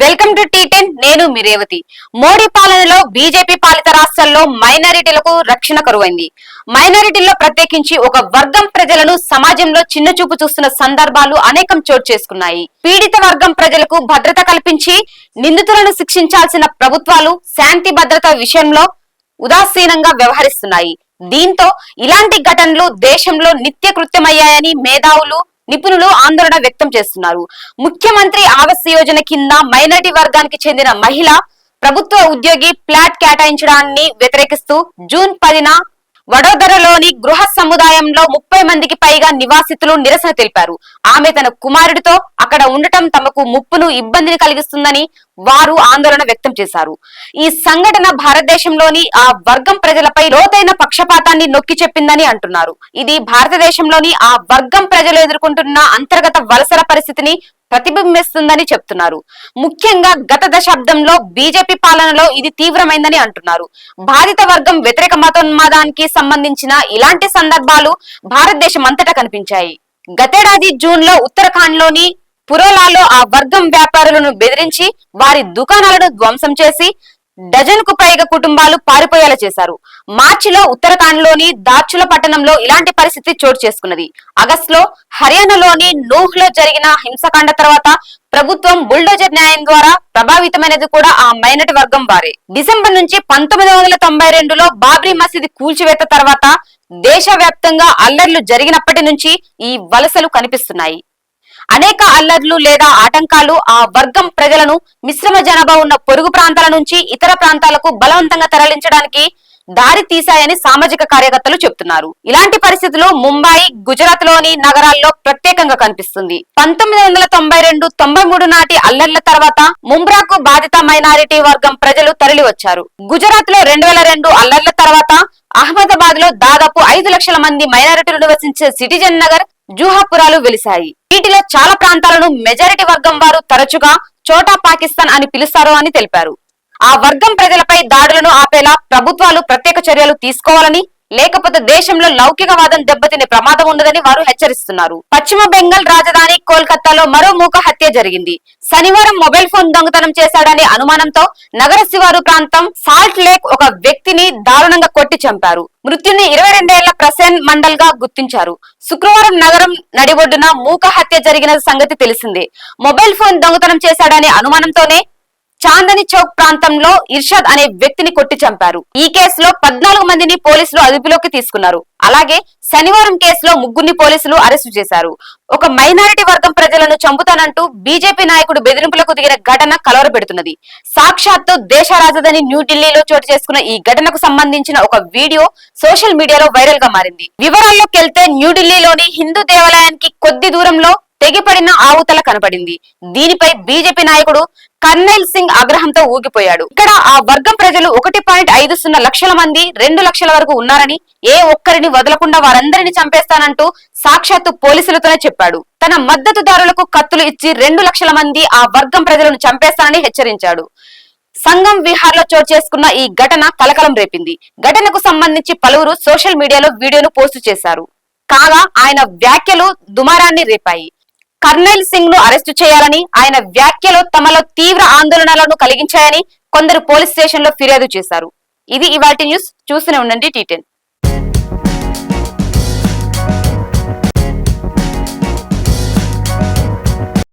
Welcome to tea ten నేను మిరేవతి మోడీ పాలనలో BJP పాలిత రాష్ట్రాల్లో మైనారిటీలకు రక్షణ కరువైంది. మైనారిటీల్లో ప్రత్యేకించి ఒక వర్గం ప్రజలను సమాజంలో చిన్న చూపు చూస్తున్న సందర్భాలు అనేకం చోటు చేసుకున్నాయి. పీడిత వర్గం ప్రజలకు భద్రత కల్పించి నిందితులను శిక్షించాల్సిన ప్రభుత్వాలు శాంతి భద్రత విషయంలో ఉదాసీనంగా వ్యవహరిస్తున్నాయి. దీంతో ఇలాంటి ఘటనలు దేశంలో నిత్య కృత్యమయ్యాయని మేధావులు నిపుణులు ఆందోళన వ్యక్తం చేస్తున్నారు. ముఖ్యమంత్రి ఆవాస్ యోజన కింద మైనారిటీ వర్గానికి చెందిన మహిళ ప్రభుత్వ ఉద్యోగి ఫ్లాట్ కేటాయించడాన్ని వ్యతిరేకిస్తూ జూన్ పదిన వడోదరలోని గృహ సముదాయంలో ముప్పై మందికి పైగా నివాసితులు నిరసన తెలిపారు. ఆమె తన కుమారుడితో అక్కడ ఉండటం తమకు ముప్పును ఇబ్బందిని కలిగిస్తుందని వారు ఆందోళన వ్యక్తం చేశారు. ఈ సంఘటన భారతదేశంలోని ఆ వర్గం ప్రజలపై లోతైన పక్షపాతాన్ని నొక్కి చెప్పిందని అంటున్నారు. ఇది భారతదేశంలోని ఆ వర్గం ప్రజలు ఎదుర్కొంటున్న అంతర్గత వలసల పరిస్థితిని ప్రతిబింబిస్తుందని చెప్తున్నారు. ముఖ్యంగా గత దశాబ్దంలో బీజేపీ పాలనలో ఇది తీవ్రమైందని అంటున్నారు. బాధిత వర్గం వ్యతిరేక మతోన్మాదానికి సంబంధించిన ఇలాంటి సందర్భాలు భారతదేశం అంతటా కనిపించాయి. గతేడాది జూన్లో ఉత్తరాఖండ్లోని పురోలాలో ఆ వర్గం వ్యాపారులను బెదిరించి వారి దుకాణాలను ధ్వంసం చేసి డజన్కు పైగా కుటుంబాలు పారిపోయేలా చేశారు. మార్చిలో ఉత్తరాఖండ్లోని దాచుల పట్టణంలో ఇలాంటి పరిస్థితి చోటు చేసుకున్నది. ఆగస్టులో హర్యానాలోని నూహ్లో జరిగిన హింసకాండ తర్వాత ప్రభుత్వం బుల్డోజర్ న్యాయం ద్వారా ప్రభావితమైనది కూడా ఆ మైనటి వర్గం వారే. డిసెంబర్ నుంచి పంతొమ్మిది వందల తొంభై రెండులో బాబ్రీ మసీద్ కూల్చివేత తర్వాత దేశవ్యాప్తంగా అల్లర్లు జరిగినప్పటి నుంచి ఈ వలసలు కనిపిస్తున్నాయి. అనేక అల్లర్లు లేదా ఆటంకాలు ఆ వర్గం ప్రజలను మిశ్రమ జనాభా ఉన్న పొరుగు ప్రాంతాల నుంచి ఇతర ప్రాంతాలకు బలవంతంగా తరలించడానికి దారి తీశాయని సామాజిక కార్యకర్తలు చెబుతున్నారు ఇలాంటి పరిస్థితులు ముంబై గుజరాత్లోని నగరాల్లో ప్రత్యేకంగా కనిపిస్తుంది. పంతొమ్మిది వందల తొంభై రెండు తొంభై మూడు నాటి అల్లర్ల తర్వాత ముంబ్రాకు బాధిత మైనారిటీ వర్గం ప్రజలు తరలి వచ్చారు గుజరాత్లో రెండు వేల రెండు అల్లర్ల తర్వాత అహ్మదాబాద్లో దాదాపు ఐదు లక్షల మంది మైనారిటీలు నివసించే సిటిజన్ నగర్ జూహాపురాలు వెలిశాయి. చాలా ప్రాంతాలను మెజారిటీ వర్గం వారు తరచుగా చోటా పాకిస్తాన్ అని పిలుస్తారు అని తెలిపారు. ఆ వర్గం ప్రజలపై దాడులను ఆపేలా ప్రభుత్వాలు ప్రత్యేక చర్యలు తీసుకోవాలని లేకపోతే దేశంలో లౌకికవాదం దెబ్బతినే ప్రమాదం ఉండదని వారు హెచ్చరిస్తున్నారు. పశ్చిమ బెంగాల్ రాజధాని కోల్కతాలో మరో మూక హత్య జరిగింది. శనివారం మొబైల్ ఫోన్ దొంగతనం చేశాడనే అనుమానంతో నగర శివారు ప్రాంతం సాల్ట్ లేక్ ఒక వ్యక్తిని దారుణంగా కొట్టి చంపారు. మృత్యుని ఇరవై రెండేళ్ళ ప్రసేన్ మండల్గా గుర్తించారు. శుక్రవారం నగరం నడిబొడ్డున మూక హత్య జరిగిన సంగతి తెలిసిందే. మొబైల్ ఫోన్ దొంగతనం చేశాడనే అనుమానంతోనే చాందని చౌక్ ప్రాంతంలో ఇర్షాద్ అనే వ్యక్తిని కొట్టి చంపారు. ఈ కేసులో పద్నాలుగు మందిని పోలీసులు అదుపులోకి తీసుకున్నారు. అలాగే శనివారం కేసులో ముగ్గురిని పోలీసులు అరెస్టు చేశారు. ఒక మైనారిటీ వర్గం ప్రజలను చంపుతానంటూ బీజేపీ నాయకుడు బెదిరింపులకు దిగిన ఘటన కలవరపెడుతున్నది. సాక్షాత్తు దేశ రాజధాని న్యూఢిల్లీలో చోటు చేసుకున్న ఈ ఘటనకు సంబంధించిన ఒక వీడియో సోషల్ మీడియాలో వైరల్గా మారింది. వివరాల్లోకి వెళ్తే న్యూఢిల్లీలోని హిందూ దేవాలయానికి కొద్ది దూరంలో తెగిపడిన ఆవుతల కనపడింది దీనిపై బీజేపీ నాయకుడు కర్నైల్ సింగ్ ఆగ్రహంతో ఊగిపోయాడు. ఇక్కడ ఆ వర్గం ప్రజలు ఒకటి పాయింట్ ఐదు సున్నా లక్షల మంది రెండు లక్షల వరకు ఉన్నారని ఏ ఒక్కరిని వదలకుండా వారందరిని చంపేస్తానంటూ సాక్షాత్తు పోలీసులతోనే చెప్పాడు. తన మద్దతుదారులకు కత్తులు ఇచ్చి రెండు లక్షల మంది ఆ వర్గం ప్రజలను చంపేస్తానని హెచ్చరించాడు. సంగం విహార్లో చోటు చేసుకున్న ఈ ఘటన కలకలం రేపింది. ఘటనకు సంబంధించి పలువురు సోషల్ మీడియాలో వీడియోను పోస్టు చేశారు. కాగా ఆయన వ్యాఖ్యలు దుమారాన్ని రేపాయి. కర్నైల్ సింగ్ను అరెస్టు చేయాలని ఆయన వ్యాఖ్యలు తమలో తీవ్ర ఆందోళనలను కలిగించాయని కొందరు పోలీస్ స్టేషన్లో ఫిర్యాదు చేశారు. ఇది ఇవాటి న్యూస్. చూస్తూనే ఉండండి టీటెన్